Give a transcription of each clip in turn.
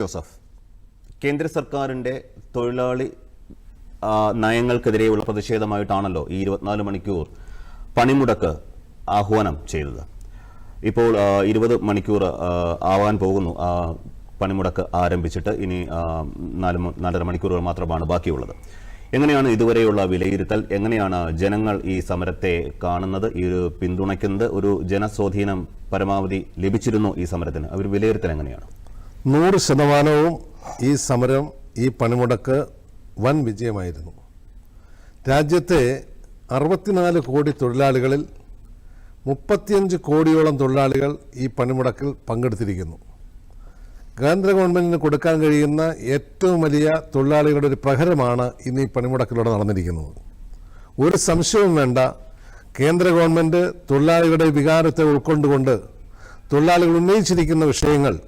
Joseph കേന്ദ്ര സർക്കാരിന്റെ തൊഴിലാളി നയങ്ങൾക്കെതിരെയുള്ള പ്രതിഷേധമായിട്ടാണല്ലോ ഈ ഇരുപത്തിനാല് മണിക്കൂർ പണിമുടക്ക് ആഹ്വാനം ചെയ്തത്. ഇപ്പോൾ ഇരുപത് മണിക്കൂർ ആവാൻ പോകുന്നു. പണിമുടക്ക് ആരംഭിച്ചിട്ട് ഇനി നാല് നാലര മണിക്കൂറുകൾ മാത്രമാണ് ബാക്കിയുള്ളത്. എങ്ങനെയാണ് ഇതുവരെയുള്ള വിലയിരുത്തൽ? എങ്ങനെയാണ് ജനങ്ങൾ ഈ സമരത്തെ കാണുന്നത്? ഈ പിന്തുണയ്ക്കുന്നത്? ഒരു ജനസ്വാധീനം പരമാവധി ലഭിച്ചിരുന്നു ഈ സമരത്തിന്? അവർ വിലയിരുത്തൽ എങ്ങനെയാണ്? നൂറ് ശതമാനവും ഈ സമരം ഈ പണിമുടക്ക് വൻ വിജയമായിരുന്നു. രാജ്യത്തെ അറുപത്തിനാല് കോടി തൊഴിലാളികളിൽ മുപ്പത്തിയഞ്ച് കോടിയോളം തൊഴിലാളികൾ ഈ പണിമുടക്കിൽ പങ്കെടുത്തിരിക്കുന്നു. കേന്ദ്ര ഗവൺമെന്റിന് കൊടുക്കാൻ കഴിയുന്ന ഏറ്റവും വലിയ തൊഴിലാളികളുടെ ഒരു പ്രഹരമാണ് ഇന്ന് ഈ പണിമുടക്കിലൂടെ നടന്നിരിക്കുന്നത്. ഒരു സംശയവും വേണ്ട കേന്ദ്ര ഗവൺമെന്റ് തൊഴിലാളികളുടെ വികാരത്തെ ഉൾക്കൊണ്ടുകൊണ്ട് തൊഴിലാളികൾ ഉന്നയിച്ചിരിക്കുന്ന വിഷയങ്ങൾ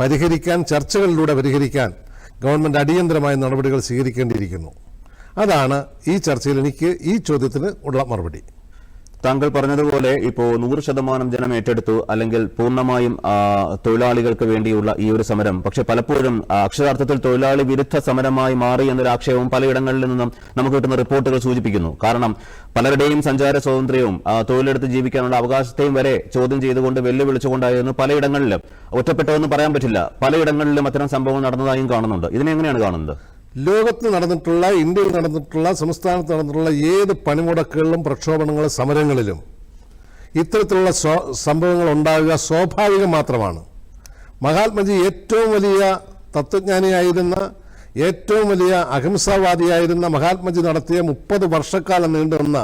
പരിഹരിക്കാൻ ചർച്ചകളിലൂടെ പരിഹരിക്കാൻ ഗവൺമെന്റ് അടിയന്തരമായ നടപടികൾ സ്വീകരിക്കേണ്ടിയിരിക്കുന്നു. അതാണ് ഈ ചർച്ചയിൽ എനിക്ക് ഈ ചോദ്യത്തിന് ഉള്ള മറുപടി. താങ്കൾ പറഞ്ഞതുപോലെ ഇപ്പോൾ നൂറ് ശതമാനം ജനം ഏറ്റെടുത്തു അല്ലെങ്കിൽ പൂർണമായും തൊഴിലാളികൾക്ക് വേണ്ടിയുള്ള ഈ ഒരു സമരം. പക്ഷെ പലപ്പോഴും അക്ഷരാർത്ഥത്തിൽ തൊഴിലാളി വിരുദ്ധ സമരമായി മാറി എന്നൊരു ആക്ഷേപം പലയിടങ്ങളിൽ നിന്നും നമുക്ക് കിട്ടുന്ന റിപ്പോർട്ടുകൾ സൂചിപ്പിക്കുന്നു. കാരണം പലരുടെയും സഞ്ചാര സ്വാതന്ത്ര്യവും തൊഴിലെടുത്ത് ജീവിക്കാനുള്ള അവകാശത്തെയും വരെ ചോദ്യം ചെയ്തുകൊണ്ട് വെല്ലുവിളിച്ചുകൊണ്ടായിരുന്നു പലയിടങ്ങളിലും. ഒറ്റപ്പെട്ടതെന്ന് പറയാൻ പറ്റില്ല. പലയിടങ്ങളിലും അത്തരം സംഭവങ്ങൾ നടന്നതായും കാണുന്നുണ്ട്. ഇതിനെ എങ്ങനെയാണ് കാണുന്നത്? ലോകത്ത് നടന്നിട്ടുള്ള ഇന്ത്യയിൽ നടന്നിട്ടുള്ള സംസ്ഥാനത്ത് നടന്നിട്ടുള്ള ഏത് പണിമുടക്കുകളിലും പ്രക്ഷോഭങ്ങളും സമരങ്ങളിലും ഇത്തരത്തിലുള്ള സംഭവങ്ങൾ ഉണ്ടാകുക സ്വാഭാവികം മാത്രമാണ്. മഹാത്മജി ഏറ്റവും വലിയ തത്വജ്ഞാനിയായിരുന്ന ഏറ്റവും വലിയ അഹിംസാവാദിയായിരുന്ന മഹാത്മജി നടത്തിയ മുപ്പത് വർഷക്കാലം നീണ്ടുവന്ന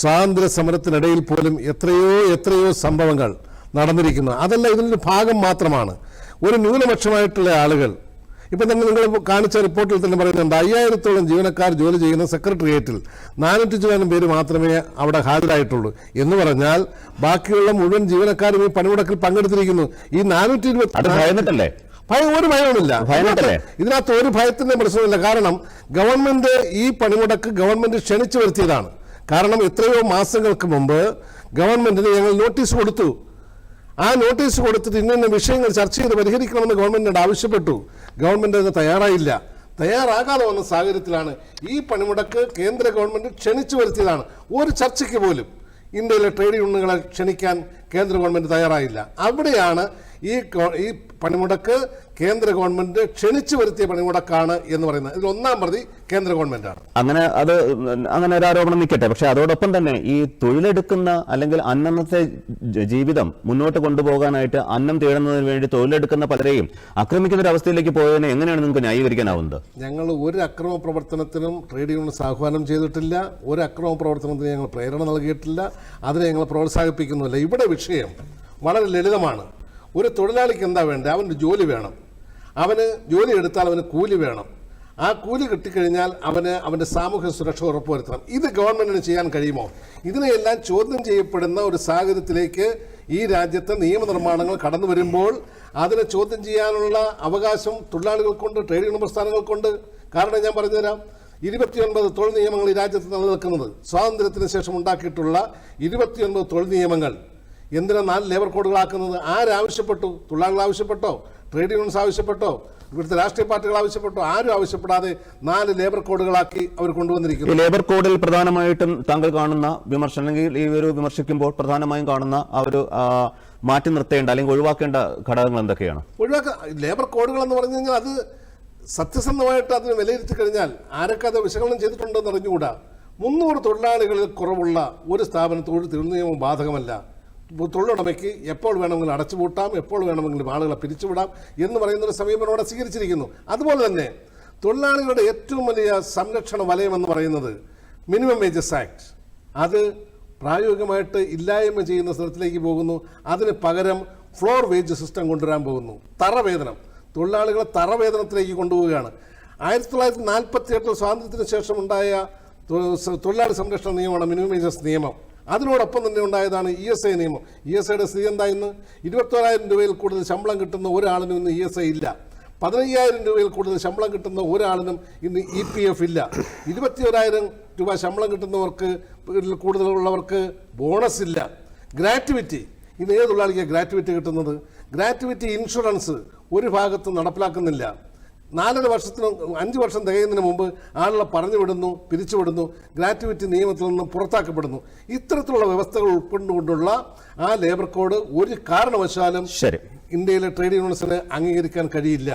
സ്വാതന്ത്ര്യ സമരത്തിനിടയിൽ പോലും എത്രയോ എത്രയോ സംഭവങ്ങൾ നടന്നിരിക്കുന്നു. അതല്ല ഇതിന്റെ ഭാഗം മാത്രമാണ്. ഒരു ന്യൂനപക്ഷമായിട്ടുള്ള ആളുകൾ ഇപ്പം തന്നെ നിങ്ങൾ കാണിച്ച റിപ്പോർട്ടിൽ തന്നെ പറയുന്നുണ്ട് അയ്യായിരത്തോളം ജീവനക്കാർ ജോലി ചെയ്യുന്ന സെക്രട്ടേറിയറ്റിൽ നാനൂറ്റി ചുവാനും പേര് മാത്രമേ അവിടെ ഹാജരായിട്ടുള്ളൂ. എന്ന് പറഞ്ഞാൽ ബാക്കിയുള്ള മുഴുവൻ ജീവനക്കാരും ഈ പണിമുടക്കിൽ പങ്കെടുത്തിരിക്കുന്നു. ഈ നാനൂറ്റി ഇരുപത്തി ഭയം ഒരു ഭയവുമില്ല? ഇതിനകത്ത് ഒരു ഭയത്തിന്റെ പ്രശ്നമില്ല കാരണം ഗവൺമെന്റ് ഈ പണിമുടക്ക് ഗവൺമെന്റ് ക്ഷണിച്ചു വരുത്തിയതാണ്. കാരണം എത്രയോ മാസങ്ങൾക്ക് മുമ്പ് ഗവൺമെന്റിന് ഞങ്ങൾ നോട്ടീസ് കൊടുത്തു. ആ നോട്ടീസ് കൊടുത്തിട്ട് ഇന്ന വിഷയങ്ങൾ ചർച്ച ചെയ്ത് പരിഹരിക്കണമെന്ന് ഗവൺമെന്റിനോട് ആവശ്യപ്പെട്ടു. ഗവൺമെന്റ് അതിന് തയ്യാറായില്ല. തയ്യാറാകാതെ വന്ന സാഹചര്യത്തിലാണ് ഈ പണിമുടക്ക് കേന്ദ്ര ഗവൺമെന്റ് ക്ഷണിച്ചു വരുത്തിയതാണ്. ഒരു ചർച്ചയ്ക്ക് പോലും ഇന്ത്യയിലെ ട്രേഡ് യൂണിയനുകളെ ക്ഷണിക്കാൻ കേന്ദ്ര ഗവൺമെന്റ് തയ്യാറായില്ല. അവിടെയാണ് ഈ ഈ പണിമുടക്ക് കേന്ദ്ര ഗവൺമെന്റ് ക്ഷണിച്ചു വരുത്തിയ പണിമുടക്കാണ് എന്ന് പറയുന്നത്. ഇതിൽ ഒന്നാം പ്രതി കേന്ദ്ര ഗവൺമെന്റാണ്. അങ്ങനെ അത് അങ്ങനെ ഒരു ആരോപണം നിൽക്കട്ടെ. പക്ഷെ അതോടൊപ്പം തന്നെ ഈ തൊഴിലെടുക്കുന്ന അല്ലെങ്കിൽ അന്നന്നത്തെ ജീവിതം മുന്നോട്ട് കൊണ്ടുപോകാനായിട്ട് അന്നം തേടുന്നതിന് വേണ്ടി തൊഴിലെടുക്കുന്ന പലരെയും ആക്രമിക്കുന്ന ഒരു അവസ്ഥയിലേക്ക് പോയതിനെ എങ്ങനെയാണ് നിങ്ങൾക്ക് ന്യായീകരിക്കാനാവുന്നത്? ഞങ്ങൾ ഒരു അക്രമ പ്രവർത്തനത്തിനും ട്രേഡ് യൂണിയൻസ് ആഹ്വാനം ചെയ്തിട്ടില്ല. ഒരു അക്രമ പ്രവർത്തനത്തിന് ഞങ്ങൾ പ്രേരണ നൽകിയിട്ടില്ല. അതിനെ ഞങ്ങൾ പ്രോത്സാഹിപ്പിക്കുന്നില്ല ഇവിടെ വിഷയം വളരെ ലളിതമാണ്. ഒരു തൊഴിലാളിക്ക് എന്താ വേണ്ടത് അവന് ജോലി വേണം. അവന് ജോലി എടുത്താൽ അവന് കൂലി വേണം. ആ കൂലി കിട്ടിക്കഴിഞ്ഞാൽ അവന് അവന്റെ സാമൂഹ്യ സുരക്ഷ ഉറപ്പുവരുത്തണം. ഇത് ഗവൺമെന്റിന് ചെയ്യാൻ കഴിയുമോ? ഇതിനെയെല്ലാം ചോദ്യം ചെയ്യപ്പെടുന്ന ഒരു സാഹചര്യത്തിലേക്ക് ഈ രാജ്യത്തെ നിയമനിർമ്മാണങ്ങൾ കടന്നു വരുമ്പോൾ അതിനെ ചോദ്യം ചെയ്യാനുള്ള അവകാശം തൊഴിലാളികൾക്കുണ്ട് ട്രേഡ് യൂണിയൻ പ്രസ്ഥാനങ്ങൾക്കുണ്ട്. കാരണം ഞാൻ പറഞ്ഞുതരാം. ഇരുപത്തിയൊൻപത് തൊഴിൽ നിയമങ്ങൾ ഈ രാജ്യത്ത് നിലനിൽക്കുന്നത്. സ്വാതന്ത്ര്യത്തിന് ശേഷം ഉണ്ടാക്കിയിട്ടുള്ള ഇരുപത്തിയൊൻപത് തൊഴിൽ നിയമങ്ങൾ. എന്തിനാ നാല് ലേബർ കോഡുകളാക്കുന്നത് ആരാവശ്യപ്പെട്ടു തൊഴിലാളികൾ ആവശ്യപ്പെട്ടോ? Trade unions ആവശ്യപ്പെട്ടോ? ഇവിടുത്തെ രാഷ്ട്രീയ പാർട്ടികൾ ആവശ്യപ്പെട്ടോ? ആരും ആവശ്യപ്പെടാതെ നാല് ലേബർ കോഡുകളാക്കി അവർ കൊണ്ടുവന്നിരിക്കുന്നു. ലേബർ കോഡിൽ പ്രധാനമായിട്ടും താങ്കൾ കാണുന്ന വിമർശനം അല്ലെങ്കിൽ ഈ ഒരു വിമർശിക്കുമ്പോൾ പ്രധാനമായും കാണുന്ന ആ ഒരു മാറ്റി നിർത്തേണ്ട അല്ലെങ്കിൽ ഒഴിവാക്കേണ്ട ഘടകങ്ങൾ എന്തൊക്കെയാണ്? ഒഴിവാക്ക ലേബർ കോഡുകൾ എന്ന് പറഞ്ഞു കഴിഞ്ഞാൽ അത് സത്യസന്ധമായിട്ട് അതിന് വിലയിരുത്തി കഴിഞ്ഞാൽ ആരൊക്കെ അത് വിശകലനം ചെയ്തിട്ടുണ്ടെന്ന് അറിഞ്ഞുകൂടാ. മുന്നൂറ് തൊഴിലാളികളിൽ കുറവുള്ള ഒരു സ്ഥാപനത്തോട് ഒരു തൊഴിൽ നിയമം ബാധകമല്ല. തൊഴിലുടമയ്ക്ക് എപ്പോൾ വേണമെങ്കിലും അടച്ചുപൂട്ടാം എപ്പോൾ വേണമെങ്കിലും ആളുകളെ പിരിച്ചുവിടാം എന്ന് പറയുന്ന ഒരു സമീപനം അവിടെ സ്വീകരിച്ചിരിക്കുന്നു. അതുപോലെ തന്നെ തൊഴിലാളികളുടെ ഏറ്റവും വലിയ സംരക്ഷണ വലയം എന്ന് പറയുന്നത് മിനിമം വേജസ് ആക്ട്. അത് പ്രായോഗികമായിട്ട് ഇല്ലായ്മ ചെയ്യുന്ന സ്ഥലത്തിലേക്ക് പോകുന്നു. അതിന് പകരം ഫ്ലോർ വേജ് സിസ്റ്റം കൊണ്ടുവരാൻ പോകുന്നു. തറവേതനം. തൊഴിലാളികളെ തറവേതനത്തിലേക്ക് കൊണ്ടുപോവുകയാണ്. ആയിരത്തി തൊള്ളായിരത്തി നാൽപ്പത്തി എട്ടിൽ സ്വാതന്ത്ര്യത്തിന് ശേഷം ഉണ്ടായ തൊഴിലാളി സംരക്ഷണ നിയമമാണ് മിനിമം വേജസ് നിയമം. അതിനോടൊപ്പം തന്നെ ഉണ്ടായതാണ് ഇ എസ് ഐ നിയമം. ഇ എസ് ഐയുടെ സ്ഥിതി എന്താ ഇന്ന് ഇരുപത്തോരായിരം രൂപയിൽ കൂടുതൽ ശമ്പളം കിട്ടുന്ന ഒരാളിനും ഇന്ന് ഇ എസ് ഐ ഇല്ല. പതിനയ്യായിരം രൂപയിൽ കൂടുതൽ ശമ്പളം കിട്ടുന്ന ഒരാളിനും ഇന്ന് ഇ പി എഫ് ഇല്ല. ഇരുപത്തിയൊരായിരം രൂപ ശമ്പളം കിട്ടുന്നവർക്ക് കൂടുതലുള്ളവർക്ക് ബോണസ് ഇല്ല. ഗ്രാറ്റുവിറ്റി. ഇന്ന് ഏത് തൊഴിലാളിക്കാണ് ഗ്രാറ്റുവിറ്റി കിട്ടുന്നത്? ഗ്രാറ്റുവിറ്റി ഇൻഷുറൻസ് ഒരു ഭാഗത്തും നടപ്പിലാക്കുന്നില്ല. നാലര വർഷത്തിന് അഞ്ച് വർഷം തികയുന്നതിന് മുമ്പ് ആളുകളെ പറഞ്ഞു വിടുന്നു പിരിച്ചുവിടുന്നു ഗ്രാറ്റുവിറ്റി നിയമത്തിൽ നിന്ന് പുറത്താക്കപ്പെടുന്നു. ഇത്തരത്തിലുള്ള വ്യവസ്ഥകൾ ഉൾക്കൊണ്ടുകൊണ്ടുള്ള ആ ലേബർ കോഡ് ഒരു കാരണവശാലും ഇന്ത്യയിലെ ട്രേഡ് യൂണിയൻസിന് അംഗീകരിക്കാൻ കഴിയില്ല.